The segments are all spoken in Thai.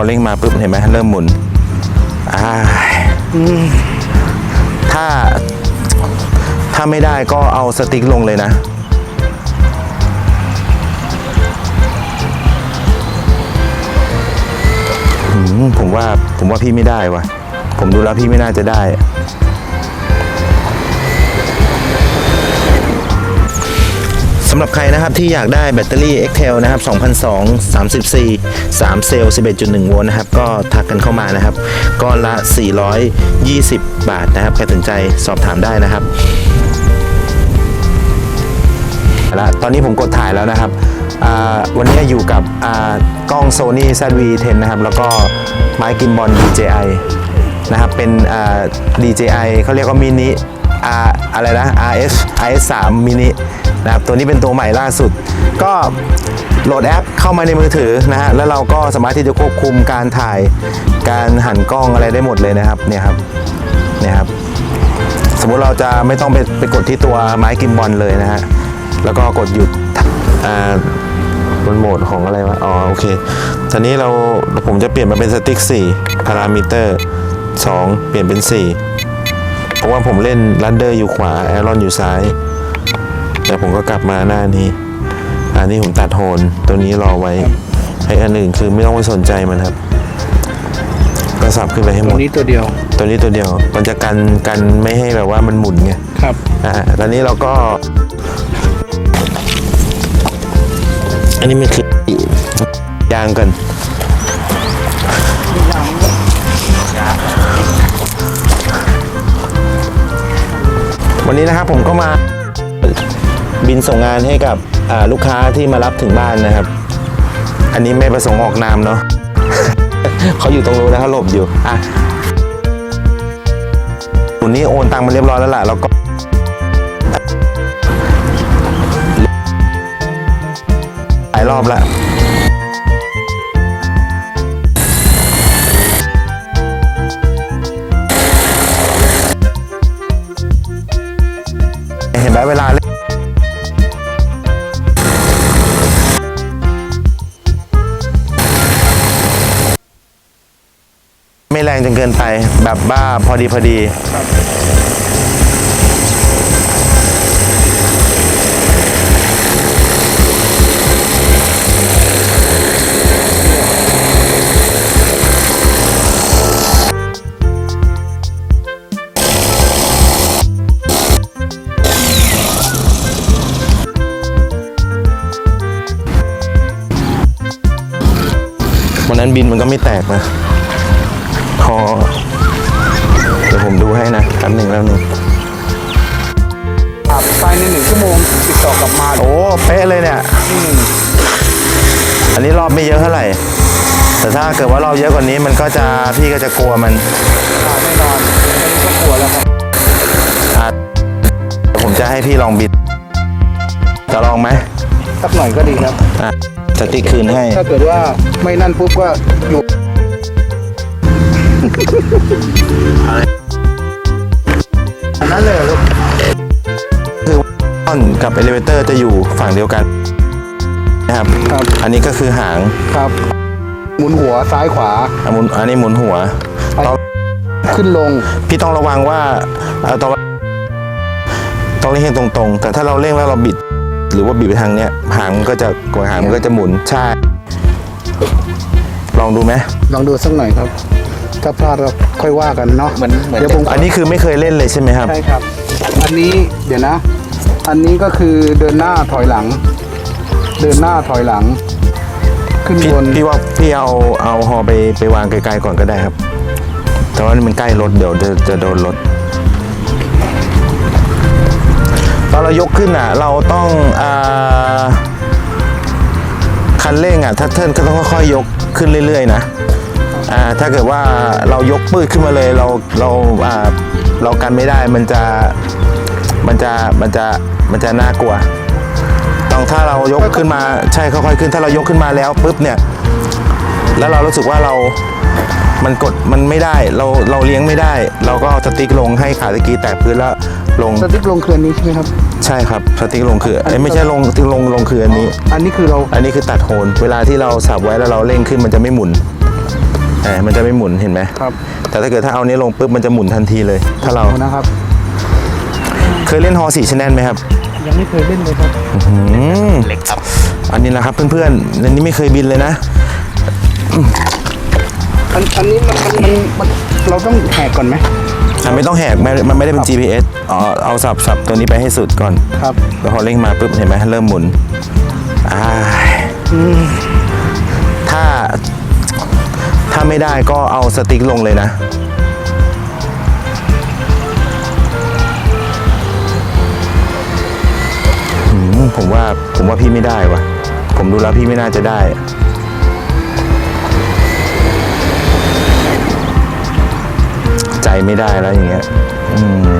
อเร่งมาปุ๊บเห็นไหมเริ่มหมุนอ่าถ้าถ้าไม่ได้ก็เอาสติ๊กลงเลยนะผมว่าผมว่าพี่ไม่ได้วะผมดูแล้วพี่ไม่น่าจะได้ สำหรับใครนะครับที่อยากได้แบตเตอรี่ Excel นะครับ2002 34 3 เซลล์ 11.1 โวลต์นะครับ ก็ทักกันเข้ามานะครับก้อนละ 420 บาทนะครับ ใครสนใจสอบถามได้นะครับแล้วตอนนี้ผมกดถ่ายแล้วนะครับ วันนี้อยู่กับกล้อง Sony ZV-10 นะครับ แล้วก็ไม้กิมบอล DJI นะครับ เป็น DJI เขาเรียกว่ามินิ R อะไรนะ RS RS 3 mini นะครับตัวนี้เป็นตัวใหม่ล่าสุด ก็โหลดแอปเข้ามาในมือถือนะฮะแล้วเราก็สามารถที่จะควบคุมการถ่ายการหันกล้องอะไรได้หมดเลยนะครับเนี่ยครับเนี่ยครับ สมมุติเราจะไม่ต้องไปไปกดที่ตัวไม้กิมบอลเลยนะฮะแล้วก็กดหยุดอ่าบนโหมดของอะไรวะอ๋อโอเคตอนนี้เราผมจะเปลี่ยนมาเป็นสติ๊ก4พารามิเตอร์2 เปลี่ยนเป็น 4 เพราะว่าผมเล่นลันเดอร์อยู่ขวาแอรอนอยู่ซ้าย แต่ผมก็กลับมาหน้านี้ อันนี้ผมตัดโหนตัวนี้รอไว้ให้อันอื่นคือไม่ต้องไปสนใจมันครับก็สับขึ้นไปให้หมตัวดนี้ตัวเดียว ตัวนี้ตัวเดียว มันจะกันกันไม่ให้แบบว่ามันหมุนไงครับอ่าตอนนี้เราก็ อันนี้มันคือยางกัน วันนี้นะครับผมก็มาบินส่งงานให้กับลูกค้าที่มารับถึงบ้านนะครับ อันนี้ไม่ประสงค์ออกนามเนาะเขาอยู่ตรงนู้นนะเขาหลบอยู่อะวันนี้โอนตังค์มาเรียบร้อยแล้วล่ะแล้วก็หลายรอบแล้ว เห็นไหมเวลาเล่นไม่แรงจนเกินไปแบบบ้าพอดีพอดี นนั้นบินมันก็ไม่แตกนะ พอ เดี๋ยวผมดูให้นะแป๊บหนึ่งแล้วหนึ่งครับภายในหนึ่งชั่วโมงติดต่อกลับมาโอ้ เป๊ะเลยเนี่ย อันนี้รอบไม่เยอะเท่าไหร่ แต่ถ้าเกิดว่ารอบเยอะกว่านี้มันก็จะพี่ก็จะกลัวมันอ่าแน่นอนอันนี้ก็กลัวแล้วครับอะเดี๋ยวผมจะให้พี่ลองบินจะลองไหมสักหน่อยก็ดีครับ อะจะติ๊กคืนให้ ถ้าเกิดว่าไม่นั่นปุ๊บก็อยู่อันนั้นเลยเหรอลูกคือต้นกับเอลิเวเตอร์จะอยู่ฝั่งเดียวกันนะครับ ครับอันนี้ก็คือหางครับหมุนหัวซ้ายขวาอันหมุนอันนี้หมุนหัวต้องขึ้นลง พี่ต้องระวังว่าเอ่อต้องต้องเร่งให้ตรงๆ แต่ถ้าเราเร่งแล้วเราบิด หรือว่าบิดไปทางเนี้ยหางมันก็จะกวหางมันก็จะหมุนใช่ลองดูไหมลองดูสักหน่อยครับ ถ้าพลาดก็ค่อยว่ากันเนาะเหมือนเหมือนเดี๋ยวผมอันนี้คือไม่เคยเล่นเลยใช่ไหมครับ ใช่ครับ อันนี้เดี๋ยวนะ อันนี้ก็คือเดินหน้าถอยหลัง เดินหน้าถอยหลัง ขึ้นพี่บนพี่ว่าพี่เอาเอาฮอไปไปวางไกลๆก่อนก็ได้ครับ แต่ว่านี่มันใกล้รถเดี๋ยวจะจะโดนรถ ตอนเรายกขึ้นอะเราต้องอคันเร่งอะถ้าเทิร์นก็ต้องค่อยๆยกขึ้นเรื่อยๆนะอ่าถ้าเกิดว่าเรายกปืดขึ้นมาเลยเราเราอ่าเรากันไม่ได้มันจะมันจะมันจะมันจะน่ากลัวต้องถ้าเรายกขึ้นมาใช่ค่อยๆขึ้น ถ้าเรายกขึ้นมาแล้วปุ๊บเนี่ย แล้วเรารู้สึกว่าเรา มันกดมันไม่ได้ เราเราเลี้ยงไม่ได้ เราก็สติ๊กลงให้ขาตะกี้แตะพื้นแล้ว ลงสติ๊กลงเคลื่อนนี้ใช่ไหมครับ ใช่ครับสติ๊กลงคือเอ้ยไม่ใช่ลงสติ๊กลงลงคืออันนี้ อันนี้คือเรา อันนี้คือตัดโหนเวลาที่เราสับไว้แล้วเราเร่งขึ้นมันจะไม่หมุนแต่มันจะไม่หมุนเห็นไหมครับแต่ถ้าเกิดถ้าเอานี้ลงปุ๊บมันจะหมุนทันทีเลย ถ้าเราเอานะครับ เคยเล่นฮอสี่ชแนลไหมครับ ยังไม่เคยเล่นเลยครับอืมเล็กครับ อันนี้นะครับเพื่อนๆอันนี้ไม่เคยบินเลยนะอันอันนี้มันมันมันมันเราต้องแหกก่อนไหม อะไม่ต้องแหกมันมันไม่ได้เป็น GPS อ๋อเอาสับสับตัวนี้ไปให้สุดก่อนครับแล้วพอเร่งมาปุ๊บเห็นไหมเริ่มหมุนอ่าถ้าถ้าไม่ได้ก็เอาสติ๊กลงเลยนะอืมผมว่าผมว่าพี่ไม่ได้วะผมดูแล้วพี่ไม่น่าจะได้ ใจไม่ได้แล้วอย่างเงี้ยอืม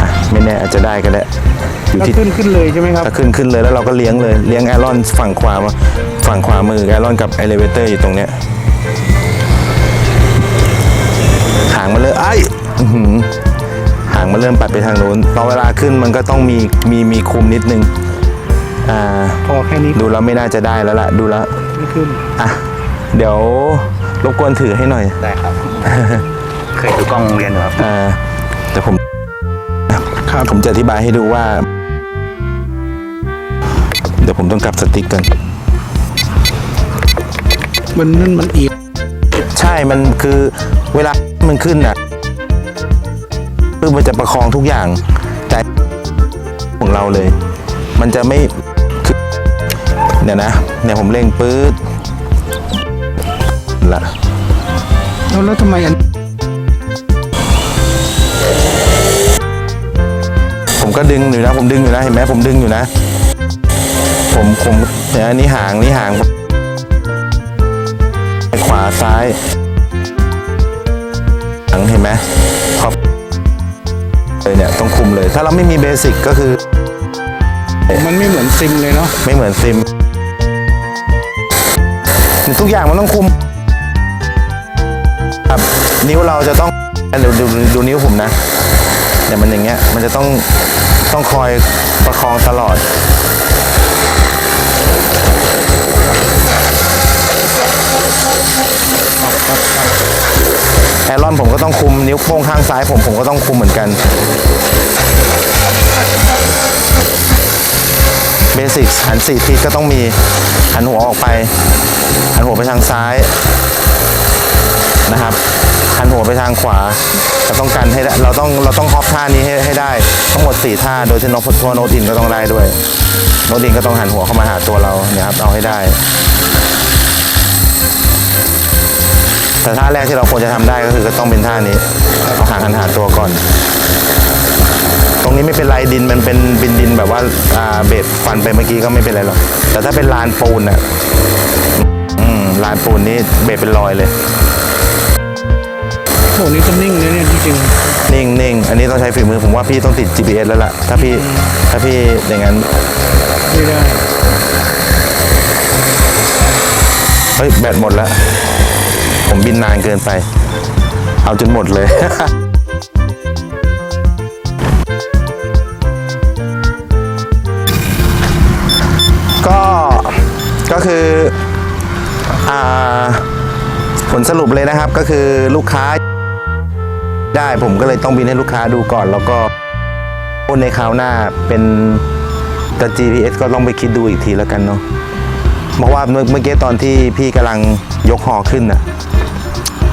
อะไม่แน่อาจจะได้ก็ได้อยู่ถ้าที่ ขึ้นขึ้นเลยใช่ไหมครับ ถ้าขึ้นขึ้นเลยแล้วเราก็เลี้ยงเลยเลี้ยงแอรอนฝั่งขวามาฝั่งขวามือแอรอนกับเอเลเวเตอร์อยู่ตรงเนี้ยหางมันเลยไอ้อื้อหือหางมันเริ่มปัดไปทางโน้นตอนเวลาขึ้นมันก็ต้องมีมีมีคุมนิดนึงอ่า พอแค่นี้ ดูแล้วไม่น่าจะได้แล้วล่ะ ดูแล้ว ไม่ขึ้น อะ เดี๋ยวรบกวนถือให้หน่อย ได้ครับ เคยดูกล้องโรงเรียนอยู่ครับ อ่าแต่ผมครับผมจะอธิบายให้ดูว่า เดี๋ยวผมต้องกลับสติ๊กกัน มันนั่นมันอีกใช่มันคือเวลามันขึ้นน่ะคือมันจะประคองทุกอย่างแต่ของเราเลย มันจะไม่คือ เดี๋ยวนะเนี่ยผมเร่งปื๊ดละแล้วแล้วทำไมอันผมก็ดึงอยู่นะ ผมดึงอยู่นะ เห็นไหมผมดึงอยู่นะ ผมผมเนี่ยอันนี้หางนี่หางขวาซ้ายหางเห็นไหมขอบเลยเนี่ยต้องคุมเลย ถ้าเราไม่มีเบสิกก็คือ มันไม่เหมือนซิมเลยเนาะไม่เหมือนซิม ทุกอย่างมันต้องคุม ครับนิ้วเราจะต้องดูดูดูนิ้วผมนะเนี่ยมันอย่างเงี้ยมันจะต้องต้องคอยประคองตลอดแอรอนผมก็ต้องคุมนิ้วโป้งข้างซ้ายผมผมก็ต้องคุมเหมือนกัน เบสิกหันสี่ทิศก็ต้องมีหันหัวออกไปหันหัวไปทางซ้ายนะครับหันหัวไปทางขวาเราต้องการให้ได้เราต้องเราต้องฮอปท่านี้ให้ให้ได้ทั้งหมด 4 ท่า โดยที่นกพัทวโนตอินก็ต้องได้ด้วยโนตอินก็ต้องหันหัวเข้ามาหาตัวเราเนี่ยครับเอาให้ได้แต่ท่าแรกที่เราควรจะทำได้ก็คือก็ต้องเป็นท่านี้เอาหางหันหาตัวก่อน ตรงนี้ไม่เป็นไรดินมันเป็นบินดินแบบว่าอ่าเบสฟันไปเมื่อกี้ก็ไม่เป็นไรหรอกแต่ถ้าเป็นลานปูนอะอืมลานปูนนี่เบสเป็นรอยเลยโหนี่ก็นิ่งเลยเนี่ยจริงนิ่งนิ่งอันนี้ต้องใช้ฝีมือผมว่าพี่ต้องติด GPS แล้วล่ะ ถ้าพี่ถ้าพี่อย่างนั้นๆไม่ได้เฮ้ยแบตหมดแล้ว ผมบินนานเกินไป เอาจนหมดเลย ก็คืออ่าผลสรุปเลยนะครับก็คือลูกค้าได้ผมก็เลยต้องบินให้ลูกค้าดูก่อน แล้วก็ในคราวหน้าเป็นแต่ GPS ก็ต้องไปคิดดูอีกทีแล้วกันเนาะเพราะว่าเมื่อเมื่อกี้ตอนที่พี่กำลังยกหอขึ้นน่ะ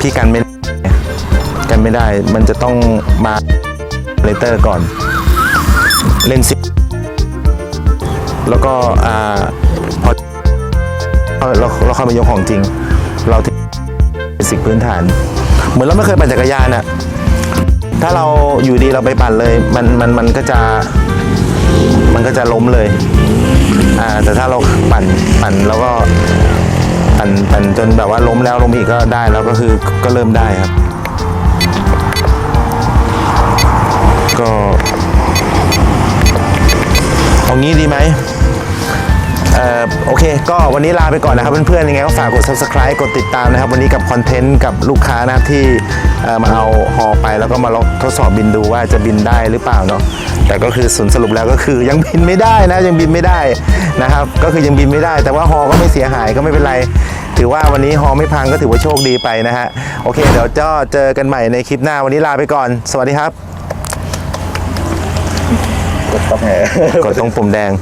พี่กันไม่กันไม่ได้ มันจะต้องมาเลเตอร์ก่อน เล่นซิแล้วก็อ่าพอ เราเราเข้ามายกของจริง เราที่สิกพื้นฐาน เหมือนเราไม่เคยปั่นจักรยานน่ะถ้าเราอยู่ดีเราไปปั่นเลย มันมันมันก็จะมันก็จะล้มเลยอ่าแต่ถ้าเราปั่นปั่นแล้วก็ปั่นปั่นจนแบบว่าล้มแล้วล้มอีกก็ได้แล้วก็คือก็เริ่มได้ครับ ก็เอางี้ดีไหม โอเค ก็วันนี้ลาไปก่อนนะครับเพื่อนๆยังไงก็ฝากกด subscribe กดติดตามนะครับ วันนี้กับคอนเทนต์กับลูกค้านะครับที่เอ่อมาเอาฮอไปแล้วก็มาลองทดสอบบินดูว่าจะบินได้หรือเปล่าเนาะแต่ก็คือสุนสรุปแล้วก็คือยังบินไม่ได้นะยังบินไม่ได้นะครับ ก็คือยังบินไม่ได้ แต่ว่าฮอก็ไม่เสียหายก็ไม่เป็นไร ถือว่าวันนี้ฮอไม่พังก็ถือว่าโชคดีไปนะฮะโอเค เดี๋ยวจะเจอกันใหม่ในคลิปหน้าวันนี้ลาไปก่อน สวัสดีครับ กดต้องแหกดตรงปุ่มแดง